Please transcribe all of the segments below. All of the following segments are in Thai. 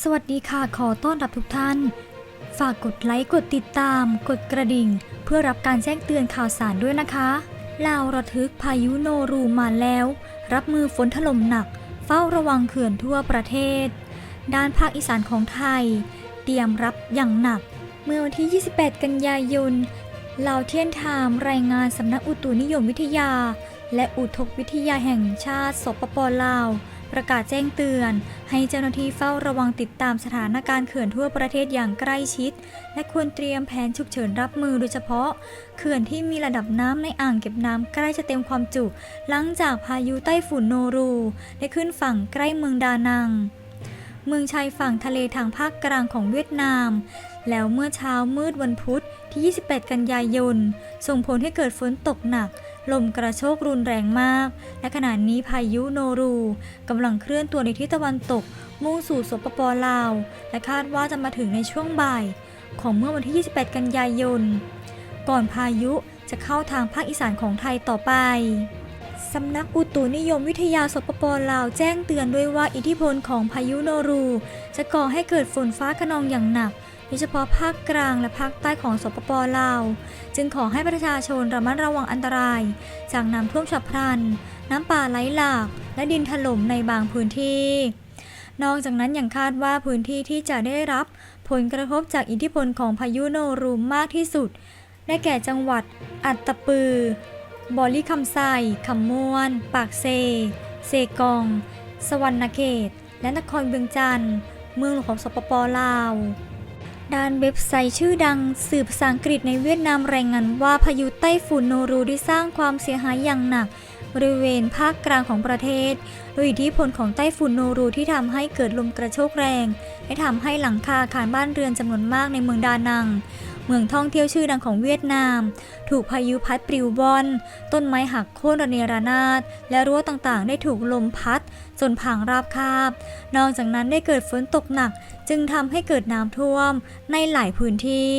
สวัสดีค่ะขอต้อนรับทุกท่าน ฝากกดไลค์กดติดตาม กดกระดิ่ง เพื่อรับการแจ้งเตือนข่าวสารด้วยนะคะลาวระทึกพายุโนรูมาแล้ว รับมือฝนถล่มหนัก เฝ้าระวังเขื่อนทั่วประเทศ ด้านภาคอีสานของไทย เตรียมรับอย่างหนัก เมื่อวันที่ 28 กันยายนลาวเทียนไทม์รายงานสำนักอุตุนิยมวิทยา และอุทกวิทยาแห่งชาติสปปลาว ประกาศแจ้งเตือน ให้เจ้าหน้าที่เฝ้าระวังติดตามสถานการณ์เขื่อนทั่วประเทศอย่างใกล้ชิด และควรเตรียมแผนฉุกเฉินรับมือโดยเฉพาะ เขื่อนที่มีระดับน้ำในอ่างเก็บน้ำใกล้จะเต็มความจุ หลังจากพายุไต้ฝุ่นโนรู ได้ขึ้นฝั่งใกล้เมืองดานัง เมืองชายฝั่งทะเลทางภาคกลางของเวียดนามแล้วเมื่อเช้ามืดวันพุธที่ 28 กันยายน ส่งผลให้เกิดฝนตกหนัก ลมกระโชกรุนแรงมาก และขณะนี้พายุโนรูกำลังเคลื่อนตัวในทิศตะวันตก มุ่งสู่สปปลาว และคาดว่าจะมาถึงในช่วงบ่าย ของเมื่อวันที่ 28 กันยายน ก่อนพายุจะเข้าทางภาคอีสานของไทยต่อไปสำนักอุตุนิยมวิทยาสปปลาวแจ้งเตือนด้วยว่าอิทธิพลของพายุโนรู จะก่อให้เกิดฝนฟ้าขนองอย่างหนัก ยเฉพาะภาคกลางและภาคใต้ของสปปลาว จึงขอให้ประชาชนระมัดระวังอันตราย จากน้ำท่วมฉับพลัน น้ำป่าไหลหลาก และดินถล่มในบางพื้นที่ นอกจากนั้นยังคาดว่าพื้นที่ที่จะได้รับ ผลกระทบจากอิทธิพลของพายุโนรูมมากที่สุด ได้แก่จังหวัด อัตตปือ บอลีคำไซคำมวน ปากเซ เซกอง สวรรณเขต และนครเบืองจันทร์เมืองหลวงของสปปลาว ด้านเว็บไซต์ชื่อดัง สื่อภาษาอังกฤษในเวียดนามรายงานว่าพายุไต้ฝุ่นโนรูได้สร้างความเสียหายอย่างหนัก บริเวณภาคกลางของประเทศ โดยอิทธิพลของไต้ฝุ่นโนรูที่ทำให้เกิดลมกระโชกแรง และทำให้หลังคาอาคารบ้านเรือนจำนวนมากในเมืองดานัง เมืองท่องเที่ยวชื่อดังของเวียดนาม ถูกพายุพัดปลิวว่อน ต้นไม้หักโค่นระเนระนาด และรั้วต่างๆ ได้ถูกลมพัด จนพังราบคาบ นอกจากนั้นได้เกิดฝนตกหนักจึงทำให้เกิดน้ำท่วมในหลายพื้นที่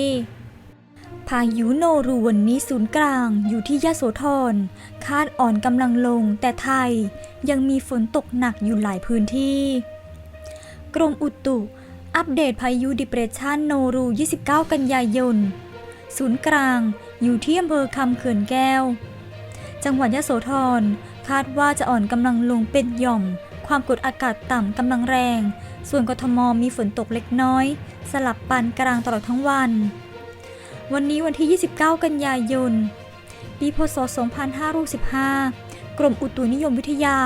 พายุโนรูวันนี้ศูนย์กลางอยู่ที่ยะโสธร คาดอ่อนกำลังลง แต่ไทยยังมีฝนตกหนักอยู่หลายพื้นที่ กรมอุตุ อัปเดตพายุดิเปรชันโนรู 29 กันยายน ศูนย์กลางอยู่ที่อำเภอคำเขื่อนแก้ว จังหวัดยะโสธร คาดว่าจะอ่อนกำลังลงเป็นหย่อม ความกดอากาศต่ำกำลังแรง ส่วนกทมมีฝนตกเล็กน้อย สลับปานกลางตลอดทั้งวัน วันนี้วันที่ 29 กันยายน ปีพศ 2515กรมอุตุนิยมวิทยา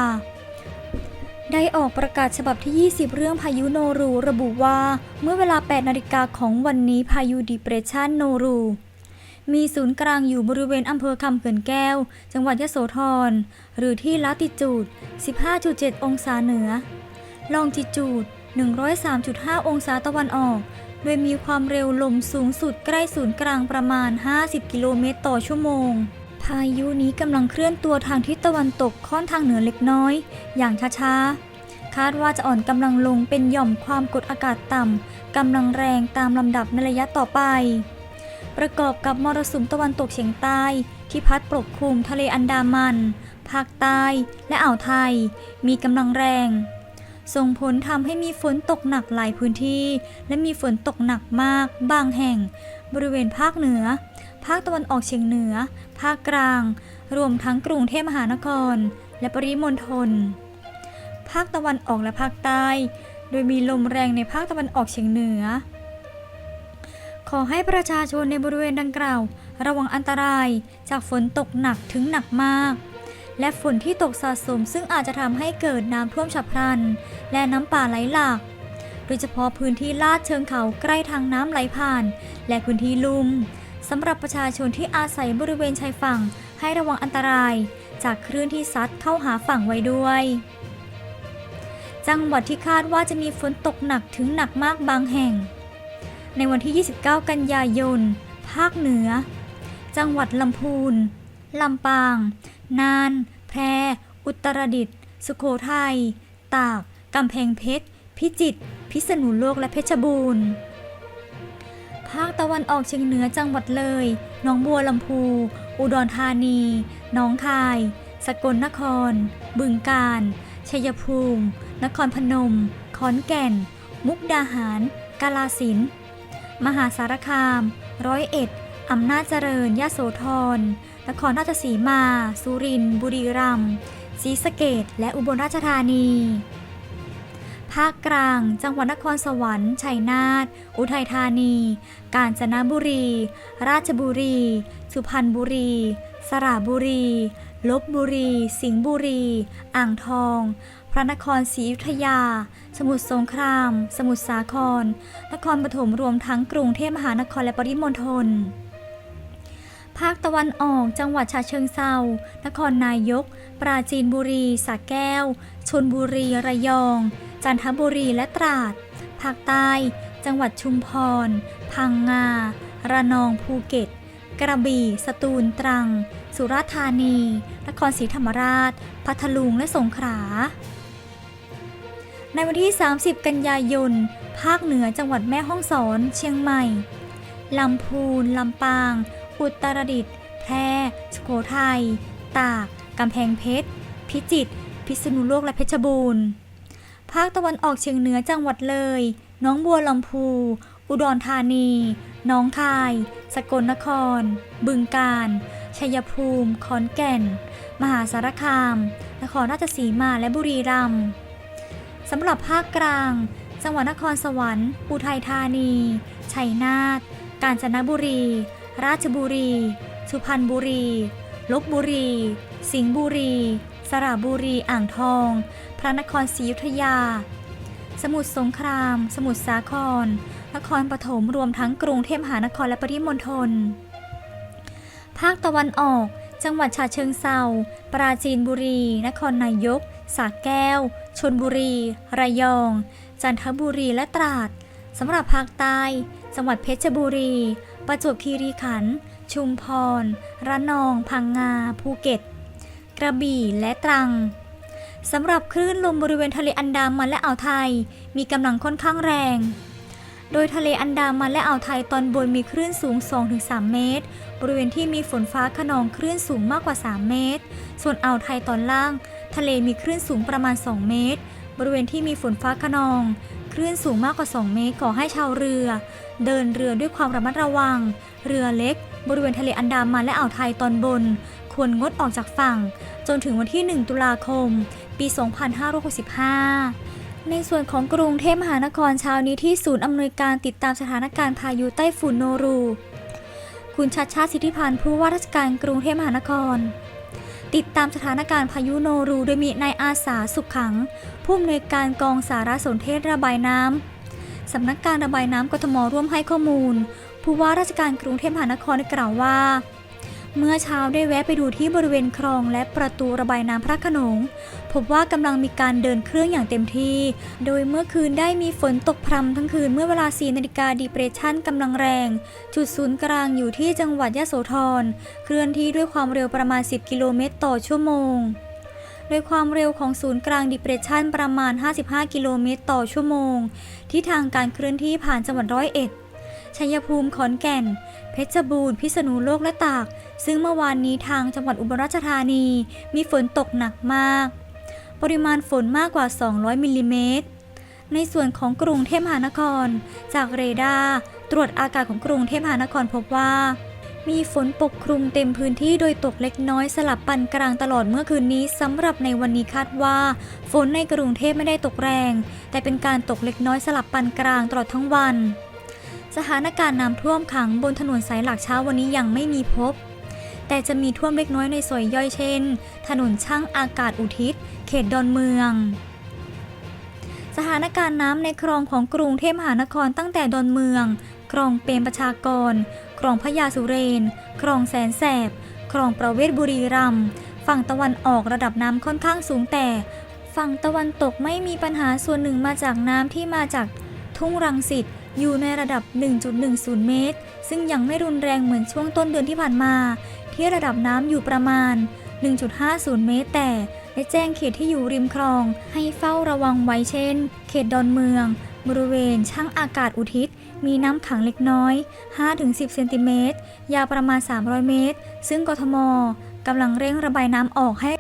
ได้ออกประกาศฉบับที่ 20 เรื่องพายุโนรู ระบุว่าเมื่อเวลา 8 นาฬิกาของวันนี้พายุดิเปรชันโนรู มีศูนย์กลางอยู่บริเวณอำเภอคำเขื่อนแก้ว จังหวัดยะโสธร หรือที่ลาติจูด 15.7 องศาเหนือ ลองจิจูด 103.5 องศาตะวันออก โดยมีความเร็วลมสูงสุดใกล้ศูนย์กลางประมาณ 50 กิโลเมตรต่อชั่วโมง พายุนี้กำลังเคลื่อนตัวทางทิศตะวันตกค่อนทางเหนือเล็กน้อย อย่างช้าๆ คาดว่าจะอ่อนกำลังลงเป็นหย่อมความกดอากาศต่ำกำลังแรงตามลำดับในระยะต่อไป ประกอบกับมรสุมตะวันตกเฉียงใต้ ที่พัดปกคลุมทะเลอันดามัน ภาคใต้และอ่าวไทย มีกำลังแรง ส่งผลทำให้มีฝนตกหนักหลายพื้นที่ และมีฝนตกหนักมาก บางแห่ง บริเวณภาคเหนือ ภาคตะวันออกเฉียงเหนือ ภาคกลาง รวมทั้งกรุงเทพมหานคร และปริมณฑลภาคตะวันออกและภาคใต้ โดยมีลมแรงในภาคตะวันออกเฉียงเหนือ ขอให้ประชาชนในบริเวณดังกล่าว ระวังอันตรายจากฝนตกหนักถึงหนักมาก และฝนที่ตกสะสมซึ่งอาจจะทำให้เกิดน้ำท่วมฉับพลัน และน้ำป่าไหลหลาก โดยเฉพาะพื้นที่ลาดเชิงเขาใกล้ทางน้ำไหลผ่าน และพื้นที่ลุ่มสำหรับประชาชนที่อาศัยบริเวณชายฝั่ง ให้ระวังอันตราย จากคลื่นที่ซัดเข้าหาฝั่งไว้ด้วย จังหวัดที่คาดว่าจะมีฝนตกหนักถึงหนักมากบางแห่ง ในวันที่ 29 กันยายน ภาคเหนือ จังหวัดลำพูน ลำปาง น่าน แพร่อุตรดิตถ์ สุโขทัย ตาก กำแพงเพชร พิจิตร พิษณุโลก และเพชรบูรณ์ ภาคตะวันออกเฉียงเหนือจังหวัดเลย หนองบัวลำพู อุดรธานี หนองคาย สกลนคร บึงกาฬ ชัยภูมิ นครพนม ขอนแก่น มุกดาหาร กาลาสินธุ์ มหาสารคาม ร้อยเอ็ด อำนาจเจริญยโสธร นครราชสีมา สุรินทร์ บุรีรัมย์ ศรีสะเกดและอุบลราชธานี ภาคกลาง จังหวัดนครสวรรค์ ชัยนาท อุทัยธานี กาญจนบุรี ราชบุรี สุพรรณบุรี สระบุรีลบบุรี สิงห์บุรี อ่างทอง พระนครศรีอยุธยา สมุทรสงคราม สมุทรสาคร นครปฐมรวมทั้งกรุงเทพมหานครและปริมณฑลภาคตะวันออก จังหวัดฉะเชิงเซา นครนายก ปราจีนบุรีสระแก้วชลบุรี ระยอง จันทบุรี และตราด ภาคใต้ จังหวัดชุมพร พังงา ระนอง ภูเก็ต กระบี่ สตูล ตรัง สุราษฎร์ธานี นครศรีธรรมราช พัทลุง และสงขลา ในวันที่ 30 กันยายน ภาคเหนือจังหวัดแม่ฮ่องสอน เชียงใหม่ ลำพูน ลำปาง อุตรดิตถ์ แพร่ สุโขทัย ตาก กำแพงเพชร พิจิตร พิษณุโลก และเพชรบูรณ์ ภาคตะวันออกเฉียงเหนือจังหวัดเลย น้องบัวลำพู อุดรธานี น้องคาย สกลนคร บึงกาฬ ชัยภูมิ ขอนแก่น มหาสารคาม นครราชสีมาและบุรีรัมย์สำหรับภาคกลาง จังหวัดนครสวรรค์ อุทัยธานี ชัยนาท กาญจนบุรี ราชบุรี สุพรรณบุรี ลบบุรี สิงห์บุรี สระบุรี อ่างทอง พระนครศรีอยุธยา สมุทรสงคราม สมุทรสาคร นครปฐมรวมทั้งกรุงเทพมหานครและปริมณฑล ภาคตะวันออก จังหวัดฉะเชิงเซาปราจีนบุรี นครนายกสระแก้ว ชนบุรี ระยอง จันทบุรีและตราดสำหรับภาคใต้ จังหวัดเพชรบุรี ประจวบคีรีขันธ์ชุมพร ระนอง พังงา ภูเก็ต กระบี่ และตรัง สำหรับคลื่นลมบริเวณทะเลอันดามันและอ่าวไทย มีกำลังค่อนข้างแรง โดยทะเลอันดามันและอ่าวไทยตอนบนมีคลื่นสูง 2-3 เมตร บริเวณที่มีฝนฟ้าขนองคลื่นสูงมากกว่า 3 เมตร ส่วนอ่าวไทยตอนล่าง ทะเลมีคลื่นสูงประมาณ 2 เมตร บริเวณที่มีฝนฟ้าขนอง คลื่นสูงมากกว่า 2 เมตรขอให้ชาวเรือ เดินเรือด้วยความระมัดระวัง เรือเล็ก บริเวณทะเลอันดามันและอ่าวไทยตอนบน ควรงดออกจากฝั่ง จนถึงวันที่ 1 ตุลาคม ปี 2565 ในส่วนของกรุงเทพมหานครเช้านี้ที่ศูนย์อำนวยการติดตามสถานการณ์พายุไต้ฝุ่นโนรู คุณชัดชาติสิทธิพันธ์ผู้ว่าราชการกรุงเทพมหานคร ติดตามสถานการณ์พายุโนรู โดยมีนายอาสาสุขขัง ผู้อำนวยการกองสารสนเทศระบายน้ำสำนักการระบายน้ำกทมร่วมให้ข้อมูล ผู้ว่าราชการกรุงเทพมหานครกล่าวว่า เมื่อเช้าได้แวะไปดูที่บริเวณคลองและประตูระบายน้ำพระขนง พบว่ากำลังมีการเดินเครื่องอย่างเต็มที่ โดยเมื่อคืนได้มีฝนตกพรำทั้งคืนเมื่อเวลา 4นาฬิกาดีเปรชันกำลังแรง จุดศูนย์กลางอยู่ที่จังหวัดยะโสธร เคลื่อนที่ด้วยความเร็วประมาณ 10 กิโลเมตรต่อชั่วโมงโดยความเร็วของศูนย์กลางดิเปรชันประมาณ 55 กิโลเมตรต่อชั่วโมง ที่ทางการเคลื่อนที่ผ่านจังหวัดร้อยเอ็ด ชัยภูมิขอนแก่น เพชรบูรณ์พิษณุโลกและตาก ซึ่งเมื่อวานนี้ทางจังหวัดอุบลราชธานี มีฝนตกหนักมาก ปริมาณฝนมากกว่า 200 มิลลิเมตร ในส่วนของกรุงเทพมหานคร จากเรดาร์ตรวจอากาศของกรุงเทพมหานครพบว่า มีฝนปกคลุมเต็มพื้นที่โดยตกเล็กน้อยสลับปานกลางตลอดเมื่อคืนนี้สำหรับในวันนี้คาดว่า ฝนในกรุงเทพไม่ได้ตกแรง แต่เป็นการตกเล็กน้อยสลับปานกลางตลอดทั้งวัน สถานการณ์น้ำท่วมขังบนถนนสายหลักเช้าวันนี้ยังไม่มีพบ แต่จะมีท่วมเล็กน้อยในซอยย่อยเช่น ถนนช่างอากาศอุทิศ เขตดอนเมือง สถานการณ์น้ำในคลองของกรุงเทพมหานครตั้งแต่ดอนเมือง คลองเปรมประชากร คลองพญาสุเรน คลองแสนแสบ คลองประเวศบุรีรัมย์ ฝั่งตะวันออกระดับน้ำค่อนข้างสูงแต่ฝั่งตะวันตกไม่มีปัญหาส่วนหนึ่งมาจากน้ำที่มาจากทุ่งรังสิต อยู่ในระดับ 1.10 เมตร ซึ่งยังไม่รุนแรงเหมือนช่วงต้นเดือนที่ผ่านมา ที่ระดับน้ำอยู่ประมาณ 1.50 เมตร แต่ได้แจ้งเขตที่อยู่ริมคลอง ให้เฝ้าระวังไว้เช่น เขตดอนเมือง บริเวณช่างอากาศอุทิศ มีน้ำขังเล็กน้อย 5-10 เซนติเมตร ยาวประมาณ 300 เมตร ซึ่งกทมกำลังเร่งระบายน้ำออกให้